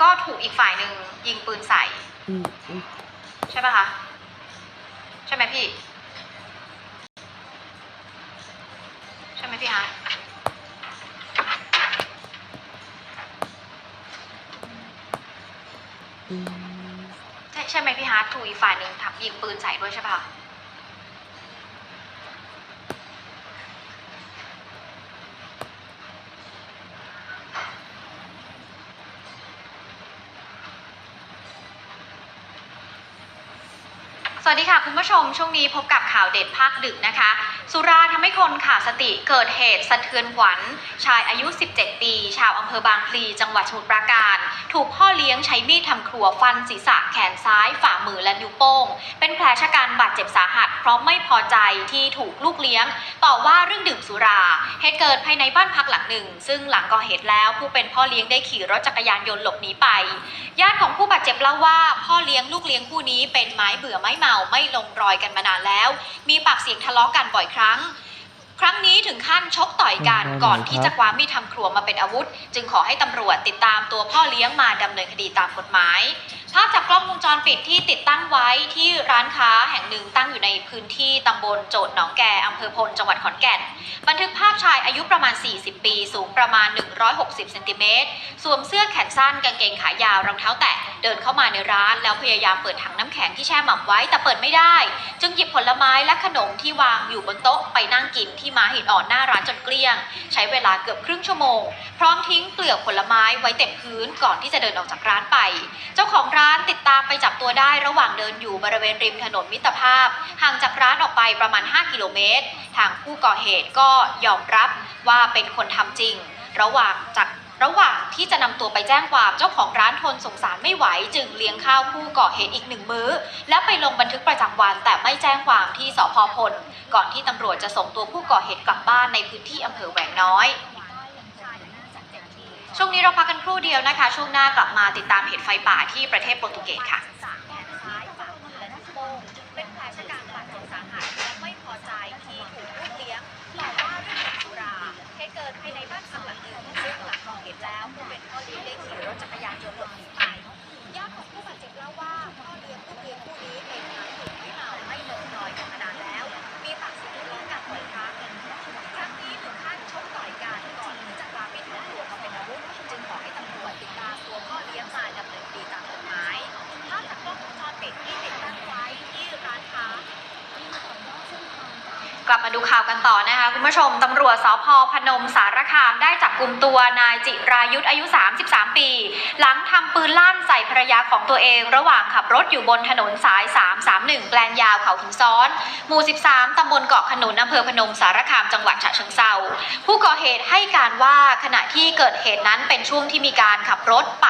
แล้วก็แล้วก็ถูกอีกฝ่ายหนึ่งยิงปืนใส่ อืมอืมใช่ปะคะ ใช่ไหมพี่ ใช่ไหมพี่ฮะอืมใช่ใช่ไหมพี่ฮาร์ดถูกอีกฝ่ายหนึ่งทับยิงปืนใส่ด้วยใช่ปะคะ สวัสดีค่ะคุณผู้ชมช่วงนี้พบกับข่าวเด็ดภาคดึกนะคะ สุราทำให้คนขาดสติเกิดเหตุสะเทือนขวัญชายอายุ 17 ปี ชาวอำเภอบางพลีจังหวัดสมุทรปราการถูกพ่อเลี้ยงใช้มีดทำครัวฟันศีรษะแขนซ้าย ฝ่ามือและนิ้วโป้ง เป็นแผลชะกันบาดเจ็บสาหัส เพราะไม่พอใจที่ถูกลูกเลี้ยง ต่อว่าเรื่องดื่มสุรา เหตุเกิดภายในบ้านพักหลังหนึ่ง ซึ่งหลังก่อเหตุแล้วผู้เป็นพ่อเลี้ยงได้ขี่รถจักรยานยนต์หลบหนีไป ญาติของผู้บาดเจ็บเล่าว่า พ่อเลี้ยงลูกเลี้ยงคู่นี้เป็นไม้เบื่อไม้เมาไม่ลงรอยกันมานานแล้ว มีปากเสียงทะเลาะกันบ่อยครั้ง ครั้งนี้ถึงขั้นชกต่อยกันก่อนที่จะคว้ามีดทำครัวมาเป็นอาวุธ จึงขอให้ตำรวจติดตามตัวพ่อเลี้ยงมาดำเนินคดีตามกฎหมาย ภาพจากกล้องวงจรปิดที่ติดตั้งไว้ที่ร้านค้าแห่งหนึ่งตั้งอยู่ในพื้นที่ตำบลโจดหนองแกอำเภอพลจังหวัดขอนแก่น บันทึกภาพชายอายุประมาณ 40 ปี สูงประมาณ 160เซนติเมตรสวมเสื้อแขนสั้นกางเกงขายาวรองเท้าแตะเดินเข้ามาในร้านแล้วพยายามเปิดถังน้ำแข็งที่แช่หม่ำไว้แต่เปิดไม่ได้ จึงหยิบผลไม้และขนมที่วางอยู่บนโต๊ะไปนั่งกินที่ม้าหินอ่อนหน้าร้านจนเกลี้ยง ใช้เวลาเกือบครึ่งชั่วโมง พร้อมทิ้งเปลือกผลไม้ไว้เต็มพื้นก่อนที่จะเดินออกจากร้านไป เจ้าของร้านติดตามไปจับตัวได้ระหว่างเดินอยู่บริเวณริมถนนมิตรภาพ ห่างจากร้านออกไปประมาณ 5 กิโลเมตร ทางผู้ก่อเหตุก็ยอมรับว่าเป็นคนทำจริง ระหว่างจาก ระหว่างที่จะนำตัวไปแจ้งความเจ้าของร้านทนสงสารไม่ไหว จึงเลี้ยงข้าวผู้ก่อเหตุอีกหนึ่งมื้อ แล้วไปลงบันทึกประจำวันแต่ไม่แจ้งความที่สพพล ก่อนที่ตำรวจจะส่งตัวผู้ก่อเหตุกลับบ้านในพื้นที่อำเภอแหวงน้อยช่วงนี้เราพักกันครู่เดียวนะคะ ช่วงหน้ากลับมาติดตามเหตุไฟป่าที่ประเทศโปรตุเกสค่ะ เป็นแผลชะกันบาดเจ็บสาหัสและไม่พอใจที่ถูกลูกเลี้ยงต่อว่าเรื่องสุราเหตุเกิดภายในบ้านพักหลังหนึ่งซึ่งหลังก่อเห ตุแล้วผู้เป็นพ่อเลี้ยงได้ขี่รถจักรยานยนต์หลบหนีไปญาติของผู้บาดเจ็บเล่าว่าพ่อเลี้ยงลูกเลี้ยงคู่นี้เป็นนายถูกไม่เมาไม่ลงรอยกันมานานแล้ว มีปากเสียงทะเลาะกันบ่อยครั้งครั้งนี้ถึงขั้นชกต่อยกันก่อนที่จะคว้ามีดทำครัวมาเป็นอาวุธจึงขอให้ตำรวจติดตามตัวพ่อเลี้ยงมาดำเนินคดีตามกฎหมายภาพจากกล้องวงจรปิดที่ติดตั้งไว้ที่ร้านค้ากลับมาดูข่าวกันต่อนะคะคุณผู้ชมตำรวจสพพนมสาร คามได้จับกลุ่มตัวนายจิรายุทธอายุ 33 ปี หลังทำปืนลั่นใส่ภรรยาของตัวเอง ระหว่างขับรถอยู่บนถนนสาย 331 แปลงยาวเขาหินซ้อน หมู่ 13 ตำบลเกาะขนุนอำเภอพนมสารคามจังหวัดฉะเชิงเซาผู้ก่อเหตุให้การว่าขณะที่เกิดเหตุนั้นเป็นช่วงที่มีการขับรถปาดหน้า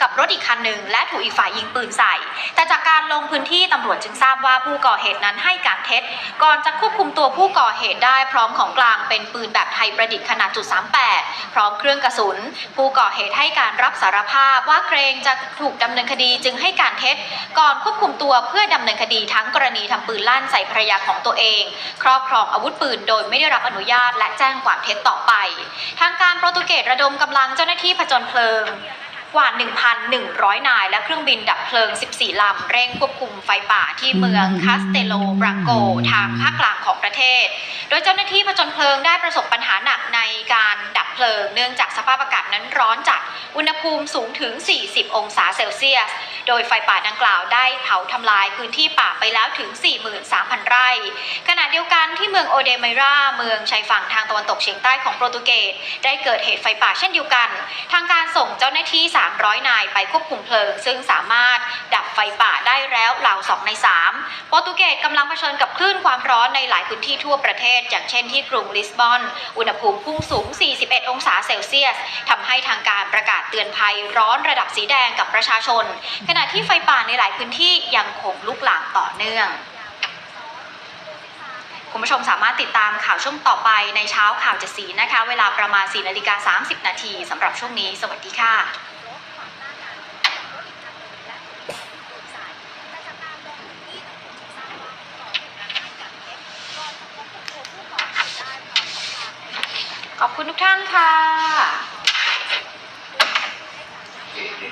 กับรถอีกคันหนึ่งและถูกอีกฝ่ายยิงปืนใส่ แต่จากการลงพื้นที่ตำรวจจึงทราบว่าผู้ก่อเหตุนั้นให้การเท็จ ก่อนจะควบคุมตัวผู้ก่อเหตุได้พร้อมของกลางเป็นปืนแบบไทยประดิษฐ์ขนาดจุด38พร้อมเครื่องกระสุน ผู้ก่อเหตุให้การรับสารภาพว่าเกรงจะถูกดำเนินคดีจึงให้การเท็จ ก่อนควบคุมตัวเพื่อดำเนินคดีทั้งกรณีทำปืนลั่นใส่ภรรยาของตัวเอง ครอบครองอาวุธปืนโดยไม่ได้รับอนุญาตและแจ้งความเท็จต่อไป ทางการโปรตุเกสระดมกำลังเจ้าหน้าที่ผจญเพลิง กว่า 1,100 นาย และเครื่องบินดับเพลิง 14 ลำ เร่งควบคุมไฟป่าที่เมืองคาสเตโลบรังโก ทางภาคกลางของประเทศ โดยเจ้าหน้าที่ผจญเพลิงได้ประสบปัญหาหนักในการดับเพลิง เนื่องจากสภาพอากาศนั้นร้อนจัด อุณหภูมิสูงถึง 40 องศาเซลเซียส โดยไฟป่าดังกล่าวได้เผาทำลายพื้นที่ป่าไปแล้วถึง 43,000 ไร่ ขณะเดียวกันที่เมืองโอเดไมรา เมืองชายฝั่งทางตะวันตกเฉียงใต้ของโปรตุเกส ได้เกิดเหตุไฟป่าเช่นเดียวกัน ทางการส่งเจ้าหน้าที่ 300 นายไปควบคุมเพลิง ซึ่งสามารถดับไฟป่าได้แล้วราว 2 ใน 3 โปรตุเกสกำลังเผชิญกับคลื่นความร้อนในหลายพื้นที่ทั่วประเทศ อย่างเช่นที่กรุงลิสบอน อุณหภูมิพุ่งสูง 41 องศาเซลเซียสทำให้ทางการประกาศเตือนภัยร้อนระดับสีแดงกับประชาชน ขณะที่ไฟป่าในหลายพื้นที่ยังคงลุกลามต่อเนื่องคุณผู้ชมสามารถติดตามข่าวช่วงต่อไปในเช้าข่าวจ็ดสีนะคะ เวลาประมาณ4นาฬิกา30 นาทีสำหรับช่วงนี้ สวัสดีค่ะขอบคุณทุกท่านค่ะ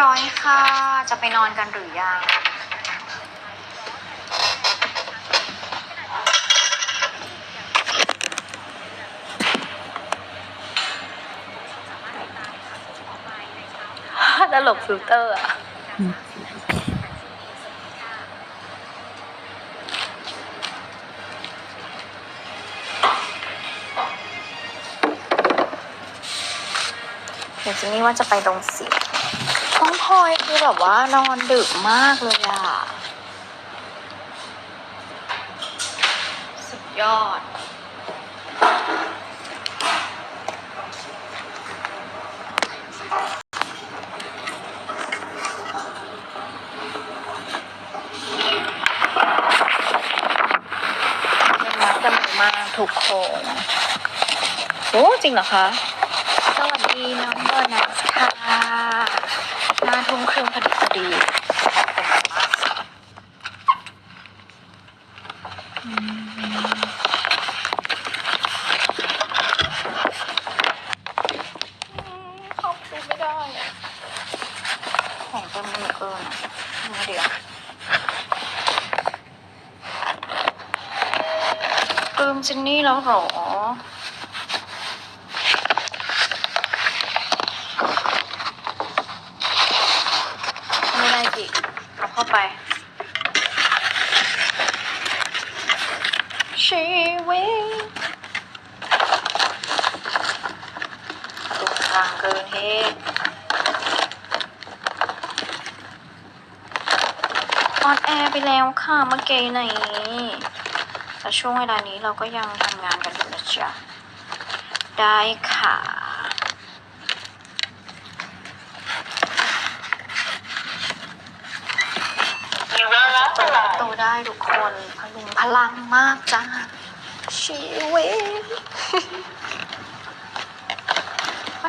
ร้อยค่ะ จะไปนอนกันหรือยังตลกฟิลเตอร์อะเดี๋ยวจินนี่ว่าจะไปตรงสี องพลอยคือแบบว่านอนดึกมากเลยอะสุดยอด เป็นนัดกันมากทุกคน โอ้ จริงเหรอคะ สวัสดีน้องโบนัสค่ะห้าทุ่มค ปีเข้าไปดูไม่ได้อะของเต็มมือเกินอะมาเดี๋ยวปลื้มจินนี่แล้วเหรอ ไม่ได้จิเอาเข้าไป ชีวิตต รงกลางเกินเหตุออนแอร์ไปแล้วค่ะเมื่อกี้ไหนแต่ช่วงเวลานี้เราก็ยังทำงานกันอยู่นะจ๊ะ ได้ค่ะเปิดประตูได้ทุกคนพลุงพลังมากจ้าชีวิต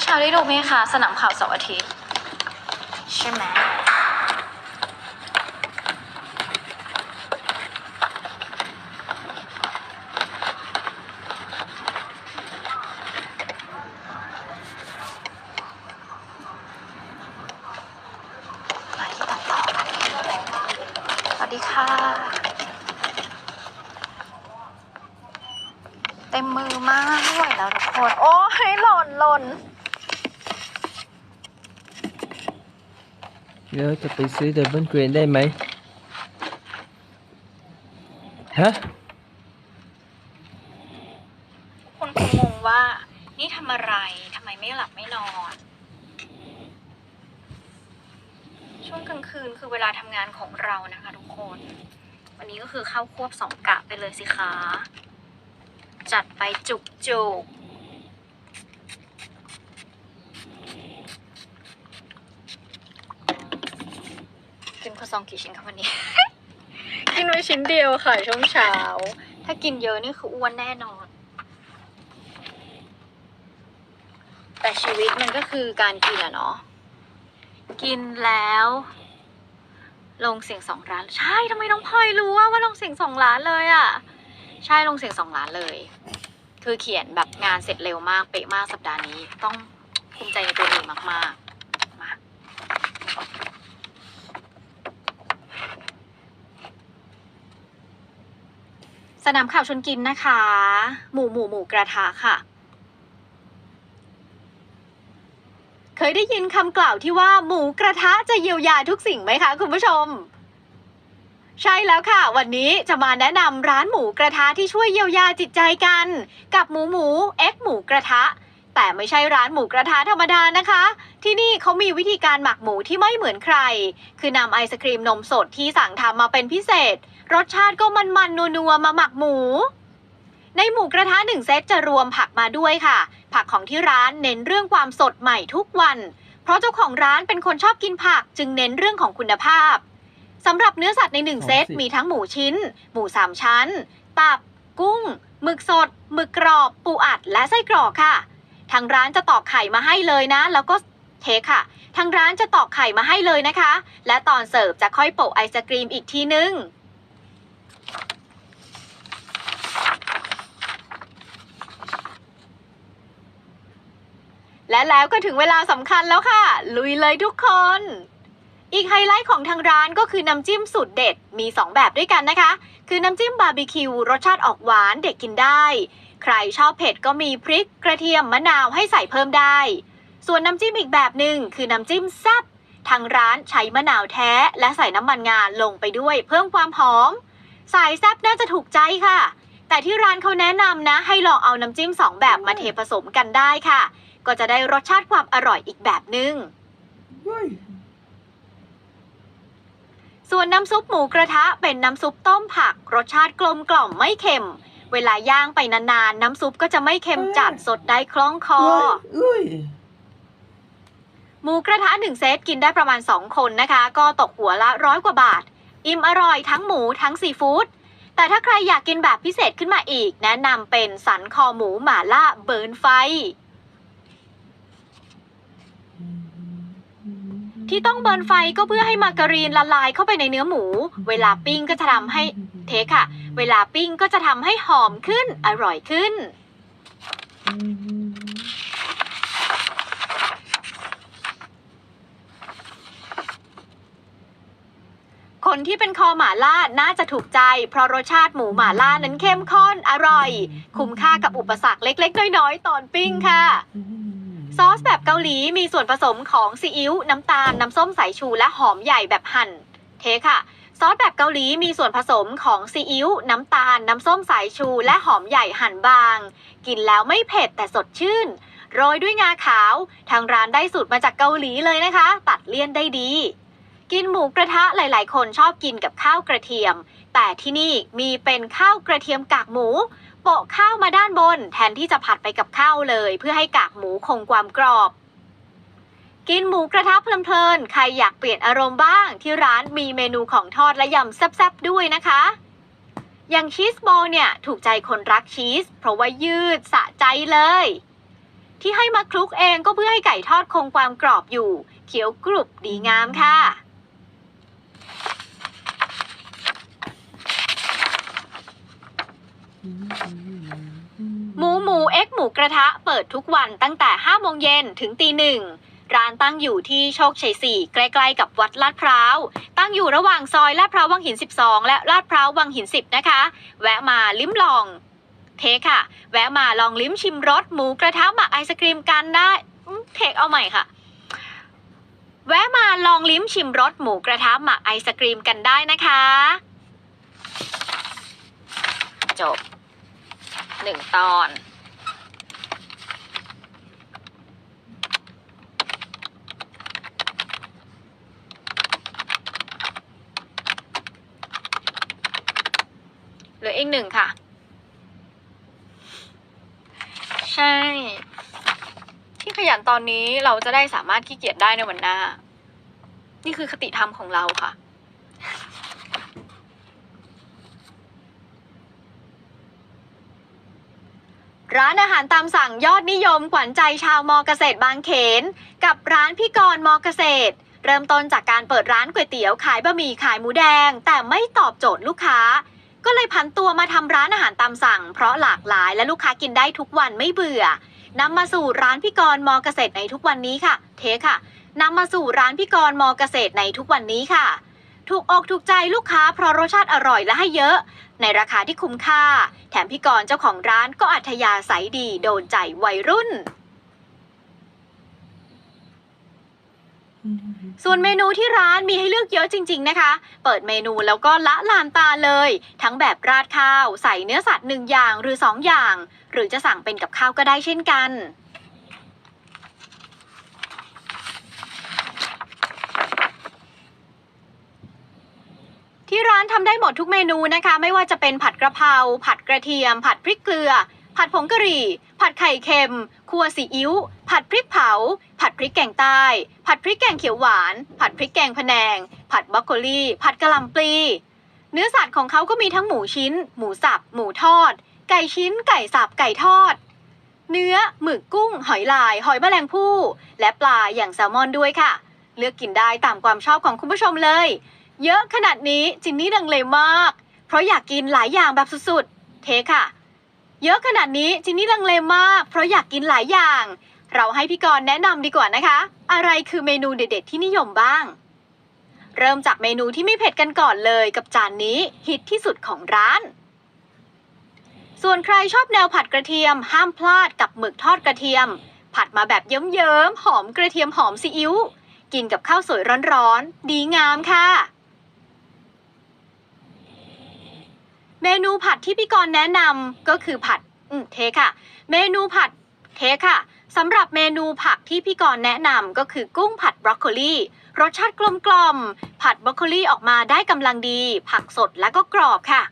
ช้าได้ดูไหมคะ สนามข่าวเสาร์อาทิตย์ ใช่ไหมมาที่ตัดต่อกันสวัสดีค่ะ เต็มมือมากไม่ไหวแล้วทุกคน โอ้ยหล่นหล่น แล้วจะไปซื้อดับเบิลเกรนได้ไหมฮะคนคงงงว่า นี่ทำอะไรทำไมไม่หลับไม่นอน ช่วงกลางคืนคือเวลาทำงานของเรานะคะทุกคน วันนี้ก็คือเข้าควบสองกะไปเลยสิคะ จัดไปจุกจุก ครัวซองกี่ชิ้นคะวันนี้ กินไว้ชิ้นเดียวค่ะช่วงเช้า ถ้ากินเยอะนี่คืออ้วนแน่นอน แต่ชีวิตมันก็คือการกินอะเนาะ กินแล้ว ลงเสียงสองล้าน ใช่ทำไมน้องพลอยรู้ว่าว่าลงเสียงสองล้านเลยอะใช่ลงเสียงสองล้านเลย คือเขียนแบบงานเสร็จเร็วมากเป๊ะมากสัปดาห์นี้ ต้องภูมิใจในตัวเองมากๆ มา สนามข่าวชนกินนะคะ หมูหมูหมูกระทะค่ะ เคยได้ยินคำกล่าวที่ว่าหมูกระทะจะเยียวยาทุกสิ่งไหมคะคุณผู้ชม ใช่แล้วค่ะ วันนี้จะมาแนะนำร้านหมูกระทะที่ช่วยเยียวยาจิตใจกัน กับหมูหมูเอ็กหมูกระทะ แต่ไม่ใช่ร้านหมูกระทะธรรมดานะคะ ที่นี่เขามีวิธีการหมักหมูที่ไม่เหมือนใคร คือนำไอศครีมนมสดที่สั่งทำมาเป็นพิเศษ รสชาติก็มันๆนัวๆมาหมักหมู ในหมูกระทะหนึ่งเซตจะรวมผักมาด้วยค่ะ ผักของที่ร้านเน้นเรื่องความสดใหม่ทุกวัน เพราะเจ้าของร้านเป็นคนชอบกินผักจึงเน้นเรื่องของคุณภาพสำหรับเนื้อสัตว์ในหนึ่งเซตมีทั้งหมูชิ้น หมูสามชั้น ตับ กุ้งหมึกสดหมึกกรอบ ปูอัดและไส้กรอกค่ะ ทางร้านจะตอกไข่มาให้เลยนะ แล้วก็เทคค่ะ ทางร้านจะตอกไข่มาให้เลยนะคะ และตอนเสิร์ฟจะค่อยโปะไอศกรีมอีกทีนึง และแล้วก็ถึงเวลาสำคัญแล้วค่ะ ลุยเลยทุกคน อีกไฮไลท์ของทางร้านก็คือน้ำจิ้มสูตรเด็ดมี 2 แบบด้วยกันนะคะ คือน้ำจิ้มบาร์บีคิวรสชาติออกหวานเด็กกินได้ ใครชอบเผ็ดก็มีพริกกระเทียมมะนาวให้ใส่เพิ่มได้ ส่วนน้ำจิ้มอีกแบบหนึ่งคือน้ำจิ้มแซ่บทางร้านใช้มะนาวแท้ และใส่น้ำมันงาลงไปด้วยเพิ่มความหอม สายแซ่บน่าจะถูกใจค่ะ แต่ที่ร้านเขาแนะนำนะ ให้ลองเอาน้ำจิ้มสองแบบมาเทผสมกันได้ค่ะ ก็จะได้รสชาติความอร่อยอีกแบบหนึง่งส่วนน้ำซุปหมูกระทะเป็นน้ำซุปต้มผัก รสชาติกลมกล่อมไม่เค็ม เวลาย่างไปนานๆ น้ำซุปก็จะไม่เค็มจัดสดได้คล่องคอ Ui. หมูกระทะหนึ่งเซตกินได้ประมาณ 2 คนนะคะ ก็ตกหัวละร้อยกว่าบาท อิ่มอร่อยทั้งหมูทั้งซีฟู้ดแต่ถ้าใครอยากกินแบบพิเศษขึ้นมาอีก แนะนำเป็นสันคอหมูหม่าล่าเบิร์นไฟ ที่ต้องเบิร์นไฟก็เพื่อให้มาการีนละลายเข้าไปในเนื้อหมู เวลาปิ้งก็จะทำให้เทคค่ะ เวลาปิ้งก็จะทำให้หอมขึ้น อร่อยขึ้น คนที่เป็นคอหมาล่าน่าจะถูกใจ เพราะรสชาติหมูหมาล่านั้นเข้มข้นอร่อย คุ้มค่ากับอุปสรรคเล็ก ๆ น้อย ๆ ตอนปิ้งค่ะ ซอสแบบเกาหลีมีส่วนผสมของซีอิ๊วน้ำตาล น้ำส้มสายชูและหอมใหญ่แบบหั่น เทค่ะ ซอสแบบเกาหลีมีส่วนผสมของซีอิ๊วน้ำตาล น้ำส้มสายชู และหอมใหญ่หั่นบาง กินแล้วไม่เผ็ดแต่สดชื่น โรยด้วยงาขาว ทางร้านได้สูตรมาจากเกาหลีเลยนะคะ ตัดเลี่ยนได้ดี กินหมูกระทะหลาย ๆ คนชอบกินกับข้าวกระเทียม แต่ที่นี่มีเป็นข้าวกระเทียมกากหมู โปะข้าวมาด้านบน แทนที่จะผัดไปกับข้าวเลย เพื่อให้กากหมูคงความกรอบ กินหมูกระทะเพลินๆ ใครอยากเปลี่ยนอารมณ์บ้าง ที่ร้านมีเมนูของทอดและยำแซ่บๆ ด้วยนะคะอย่างชีสบอลเนี่ย ถูกใจคนรักชีส เพราะว่ายืดสะใจเลย ที่ให้มาคลุกเองก็เพื่อให้ไก่ทอดคงความกรอบอยู่ เขียวกรุบดีงามค่ะ หมูหมูเอ็กหมูกระทะเปิดทุกวันตั้งแต่5โมงเย็นถึงตีหนึ่งร้านตั้งอยู่ที่โชคชัย 4 ใกล้ๆกับวัดลาดพร้าว ตั้งอยู่ระหว่างซอยลาดพร้าววังหิน 12 และลาดพร้าววังหิน 10 นะคะ แวะมาลิ้มลอง เทคค่ะ แวะมาลองลิ้มชิมรสหมูกระทะหมักไอศกรีมกันได้ เทคเอาใหม่ค่ะ แวะมาลองลิ้มชิมรสหมูกระทะหมักไอศกรีมกันได้นะคะ จบ หนึ่งตอน เหลืออีกหนึ่งค่ะ ใช่ ที่ขยันตอนนี้เราจะได้สามารถขี้เกียจได้ในวันหน้า นี่คือคติธรรมของเราค่ะ ร้านอาหารตามสั่งยอดนิยมขวัญใจชาวมอเกษตรบางเขน กับร้านพี่กรณ์มอเกษตร เริ่มต้นจากการเปิดร้านก๋วยเตี๋ยวขายบะหมี่ขายหมูแดง แต่ไม่ตอบโจทย์ลูกค้า ก็เลยพันตัวมาทำร้านอาหารตามสั่ง เพราะหลากหลายและลูกค้ากินได้ทุกวันไม่เบื่อนำมาสู่ร้านพี่กรณ์มอเกษตรในทุกวันนี้ค่ะ เทค่ะนำมาสู่ร้านพี่กรณ์มอเกษตรในทุกวันนี้ค่ะ ถูกอกถูกใจลูกค้าเพราะรสชาติอร่อยและให้เยอะ ในราคาที่คุ้มค่า แถมพี่กรณ์เจ้าของร้านก็อัธยาศัยดีโดนใจวัยรุ่น ส่วนเมนูที่ร้านมีให้เลือกเยอะจริง ๆนะคะ เปิดเมนูแล้วก็ละลานตาเลย ทั้งแบบราดข้าว ใส่เนื้อสัตว์หนึ่งอย่างหรือสองอย่าง หรือจะสั่งเป็นกับข้าวก็ได้เช่นกัน ที่ร้านทำได้หมดทุกเมนูนะคะ ไม่ว่าจะเป็นผัดกระเพราผัดกระเทียม ผัดพริกเกลือ ผัดผงกะหรี่ ผัดไข่เค็ม คั่วซีอิ๊ว ผัดพริกเผา ผัดพริกแกงใต้ ผัดพริกแกงเขียวหวาน ผัดพริกแกงพะแนง ผัดบรอกโคลี ผัดกะหล่ำปลี เนื้อสัตว์ของเขาก็มีทั้งหมูชิ้น หมูสับ หมูทอด ไก่ชิ้น ไก่สับ ไก่ทอด เนื้อ หมึก กุ้ง หอยลาย หอยแมลงภู่ และปลาอย่างแซลมอนด้วยค่ะ เลือกกินได้ตามความชอบของคุณผู้ชมเลย เยอะขนาดนี้จินนี่ดังเลยมาก เพราะอยากกินหลายอย่างแบบสุดๆ เทค่ะ เยอะขนาดนี้จินนี่ลังเลมาก เพราะอยากกินหลายอย่าง เราให้พี่กรณ์แนะนำดีกว่านะคะ อะไรคือเมนูเด็ดๆที่นิยมบ้าง เริ่มจากเมนูที่ไม่เผ็ดกันก่อนเลยกับจานนี้ฮิตที่สุดของร้าน ส่วนใครชอบแนวผัดกระเทียม ห้ามพลาดกับหมึกทอดกระเทียม ผัดมาแบบเยิ้มๆหอมกระเทียมหอมซีอิ๊วกินกับข้าวสวยร้อนๆ ดีงามค่ะ เมนูผัดที่พี่กรณ์แนะนำก็คือผัดอืมเทค่ะ เมนูผัดเทค่ะสำหรับเมนูผักที่พี่กรณ์แนะนำก็คือกุ้งผัดบรอกโคลีรสชาติกลมกล่อมๆผัดบรอกโคลีออกมาได้กำลังดี ผักสดและก็กรอบค่ะ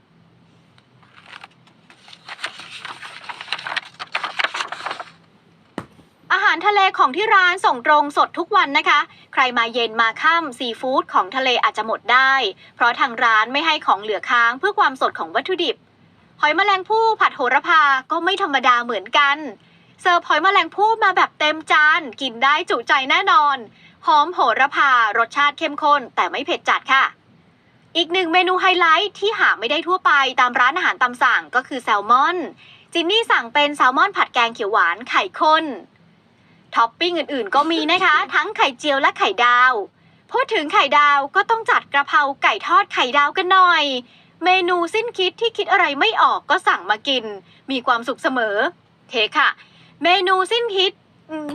อาหารทะเลของที่ร้านส่งตรงสดทุกวันนะคะ ใครมาเย็นมาค่ำซีฟู้ดของทะเลอาจจะหมดได้ เพราะทางร้านไม่ให้ของเหลือค้างเพื่อความสดของวัตถุดิบ หอยแมลงภู่ผัดโหระพาก็ไม่ธรรมดาเหมือนกัน เสิร์ฟหอยแมลงภู่มาแบบเต็มจาน กินได้จุใจแน่นอน หอมโหระพารสชาติเข้มข้นแต่ไม่เผ็ดจัดค่ะ อีกหนึ่งเมนูไฮไลท์ที่หาไม่ได้ทั่วไปตามร้านอาหารตามสั่งก็คือแซลมอนจินนี่สั่งเป็นแซลมอนผัดแกงเขียวหวานไข่ข้น ท็อปปิ้งอื่นๆ ก็มีนะคะ ทั้งไข่เจียวและไข่ดาว พูดถึงไข่ดาวก็ต้องจัดกระเพราไก่ทอดไข่ดาวกันหน่อย เมนูสิ้นคิดที่คิดอะไรไม่ออกก็สั่งมากิน มีความสุขเสมอ เทค่ะ เมนูสิ้นคิด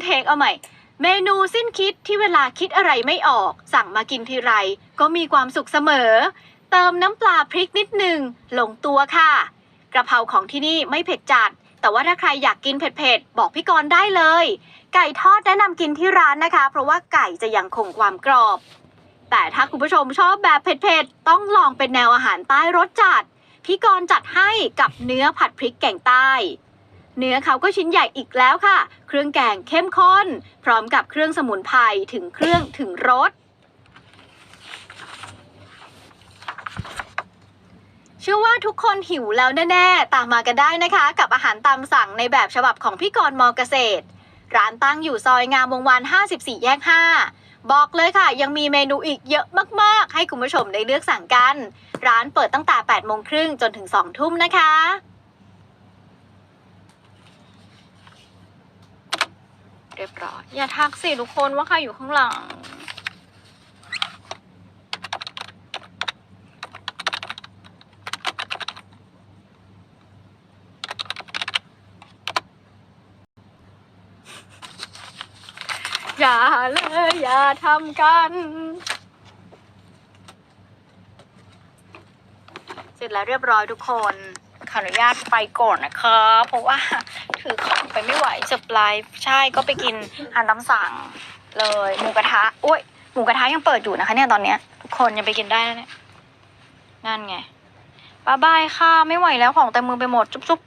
เทคเอาใหม่เมนูสิ้นคิดที่เวลาคิดอะไรไม่ออก สั่งมากินทีไร ก็มีความสุขเสมอ เติมน้ำปลาพริกนิดหนึ่งลงตัวค่ะ กระเพราของที่นี่ไม่เผ็ดจัด แต่ว่าถ้าใครอยากกินเผ็ดๆ บอกพี่กรณ์ได้เลย ไก่ทอดแนะนำกินที่ร้านนะคะ เพราะว่าไก่จะยังคงความกรอบ แต่ถ้าคุณผู้ชมชอบแบบเผ็ดๆ ต้องลองเป็นแนวอาหารใต้รสจัด พี่กรณ์จัดให้กับเนื้อผัดพริกแกงใต้ เนื้อเขาก็ชิ้นใหญ่อีกแล้วค่ะ เครื่องแกงเข้มข้น พร้อมกับเครื่องสมุนไพรถึงเครื่องถึงรสเชื่อว่าทุกคนหิวแล้วแน่ ๆ ตามมากันได้นะคะ กับอาหารตามสั่งในแบบฉบับของพี่กรณ์มอเกษตร ร้านตั้งอยู่ซอยงามวงวาน 54 แยก 5 บอกเลยค่ะ ยังมีเมนูอีกเยอะมาก ๆ ให้คุณผู้ชมได้เลือกสั่งกัน ร้านเปิดตั้งแต่ 8 โมงครึ่งจนถึง 2 ทุ่มนะคะเรียบร้อยอย่าทักสิทุกคนว่าใครอยู่ข้างหลัง อย่าเลยอย่าทำกัน เสร็จแล้วเรียบร้อยทุกคน ขออนุญาตไปก่อนนะคะ เพราะว่าถือของไปไม่ไหวจะไลฟ์ใช่ก็ไปกินอาหารตามสั่งเลยหมูกระทะอุ้ยหมูกระทะยังเปิดอยู่นะคะ เนี่ยตอนเนี้ยทุกคนยังไปกินได้นะเนี่ยนั่นไงบ๊ายบายค่ะ ไม่ไหวแล้วของเต็มมือไปหมดจุ๊บ